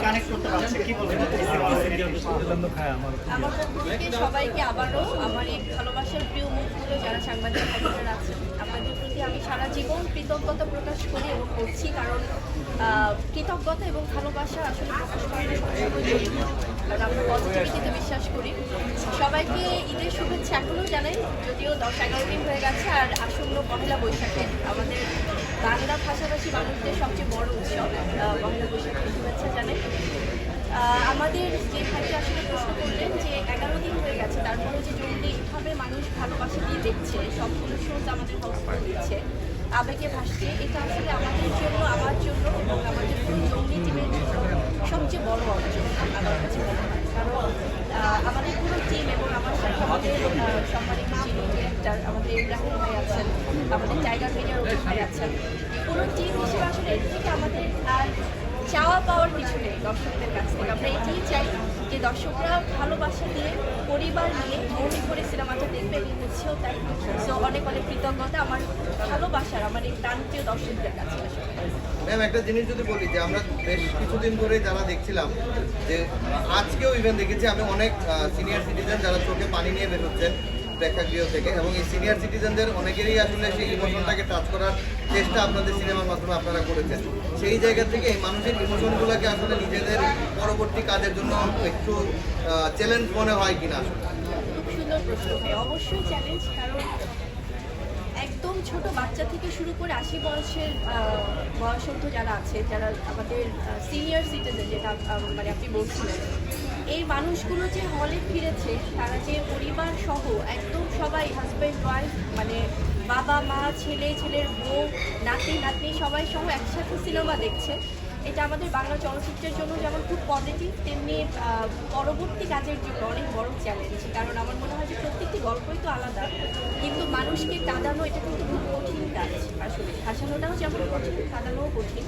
Connect করতে পারছে কি বলবেন? আমার পক্ষ সবাইকে আবারও আমার এই ভালোবাসার প্রিয় মুখগুলো যারা সাংবাদিক ভাইবোনেরা আছেন আপনাদের প্রতি আমি সারা জীবন কৃতজ্ঞতা প্রকাশ করি এবং করছি কারণ কৃতজ্ঞতা এবং ভালোবাসা আসলে প্রকাশ জরুরি। কারণ আমরা পজিটিভিটিতে বিশ্বাস করি। সবাইকে ঈদের শুভেচ্ছা এখনও জানাই যদিও দশ এগারো দিন হয়ে গেছে আর আসন্ন পহেলা বৈশাখে আমাদের বাংলা ভাষাভাষী মানুষদের সবচেয়ে বড় উৎসব আহ, পহেলা আমাদের যে ভাইটি আসলে প্রশ্ন করলেন যে এগারো দিন হয়ে গেছে তারপরে যে জঙ্গলি এইভাবে মানুষ ভালোবাসা দিয়ে দেখছে সবগুলো শোজ আমাদের হাউসফুল দিচ্ছে, আবেগে ভাসছে, এটা আসলে আমাদের জন্য, আমার জন্য এবং আমাদের পুরো জঙ্গলি টিমের জন্য সবচেয়ে বড় অর্জন, আমার কাছে মনে হয়। কারণ আমাদের পুরো টিম এবং আমার সাথে আমাদের সম্মানিত যিনি ডিরেক্টর আমাদের ইব্রাহিম ভাই আছেন, আমাদের টাইগার মিডিয়ার ভাই আছেন, পুরো টিম হিসেবে আসলে এর থেকে আমাদের আর পাওয়ার কিছু নেই দর্শকদের কাছ থেকে। আমরা এটাই চাই যে দর্শকরা ভালোবাসা দিয়ে পরিবার নিয়ে মনে করে সিনেমাটা দেখবে এবং হচ্ছেও তাই সো অনেক অনেক কৃতজ্ঞতা আমার ভালোবাসার, আমার এই প্রান্তীয় দর্শকদের কাছে। ম্যাম একটা জিনিস যদি বলি যে আমরা বেশ কিছুদিন ধরে যারা দেখছিলাম যে আজকেও ইভেন দেখেছি, আমি অনেক সিনিয়র সিটিজেন যারা চোখে পানি নিয়ে বেরোচ্ছেন প্রেক্ষাগৃহ থেকে এবং এই সিনিয়র সিটিজেনদের অনেকেরই আসলে সেই ইমোশনটাকে টাচ করার চেষ্টা আপনাদের সিনেমার মাধ্যমে আপনারা করেছেন। সেই জায়গা থেকে এই মানুষের ইমোশনগুলোকে আসলে নিজেদের পরবর্তী কাজের জন্য একটু চ্যালেঞ্জ মনে হয় কিনা? অবশ্যই চ্যালেঞ্জ একদম ছোট বাচ্চা থেকে শুরু করে আশি বয়সের বয়সস্থ যারা আছে, যারা আমাদের সিনিয়র সিটিজেন যেটা মানে আপনি বলছিলেন এই মানুষগুলো যে হলে ফিরেছে, তারা যে পরিবার সহ একদম সবাই হাজব্যান্ড ওয়াইফ মানে বাবা, মা, ছেলে, ছেলের বউ, নাতি, নাতনি সবাই সহ একসাথে সিনেমা দেখছে। এটা আমাদের বাংলা চলচ্চিত্রের জন্য যেমন খুব পজিটিভ তেমনি পরবর্তী কাজের জন্য অনেক বড় চ্যালেঞ্জ কারণ আমার মনে হয় যে প্রত্যেকটি গল্পই তো আলাদা। কিন্তু মানুষকে কাঁদানো এটা কিন্তু খুব কঠিন কাজ যেমন কঠিন সাজানোও কঠিন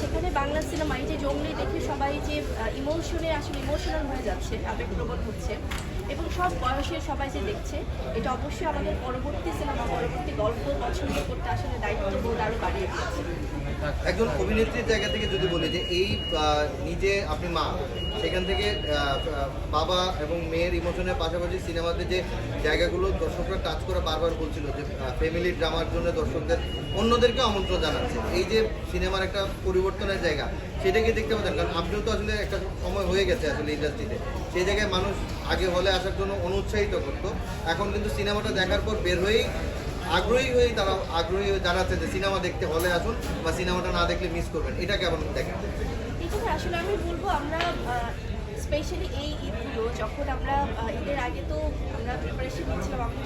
সেখানে বাংলা সিনেমায় যে জঙ্গলি দেখে সবাই যে ইমোশনে আসলে ইমোশনাল হয়ে যাচ্ছে আবেগপ্রবণ হচ্ছে, এবং সব বয়সের সবাই যে দেখছে, এটা অবশ্যই আমাদের পরবর্তী সিনেমা পরবর্তী গল্প পছন্দ করতে আসলে দায়িত্ববোধ আরও বাড়িয়ে দিচ্ছে একজন অভিনেত্রীর জায়গা থেকে যদি বলি যে এই নিজে আপনি মা, সেখান থেকে বাবা এবং মেয়ের ইমোশনের পাশাপাশি সিনেমাতে যে জায়গাগুলো দর্শকরা টাচ করে বারবার বলছিল যে ফ্যামিলি ড্রামার জন্য দর্শকদের অন্যদেরকে আমন্ত্রণ জানাচ্ছে। এই যে সিনেমার একটা পরিবর্তনের জায়গা, সেটাকে দেখতে পাচ্ছেন। কারণ আপনিও তো আসলে একটা সময় হয়ে গেছে আসলে ইন্ডাস্ট্রিতে সেই জায়গায় মানুষ আগে হলে আসার জন্য অনুৎসাহিত করতো। এখন কিন্তু সিনেমাটা দেখার পর বের হয়েই আগ্রহী হয়ে তারা আগ্রহী হয়ে জানাচ্ছে যে সিনেমা দেখতে হলে আসুন বা সিনেমাটা না দেখলে মিস করবেন। এটা কেমন দেখেন? আসলে আমি বলব আমরা স্পেশালি এই ঈদগুলো যখন আমরা ঈদের আগে তো আমরা প্রিপারেশন নিচ্ছিলাম এখন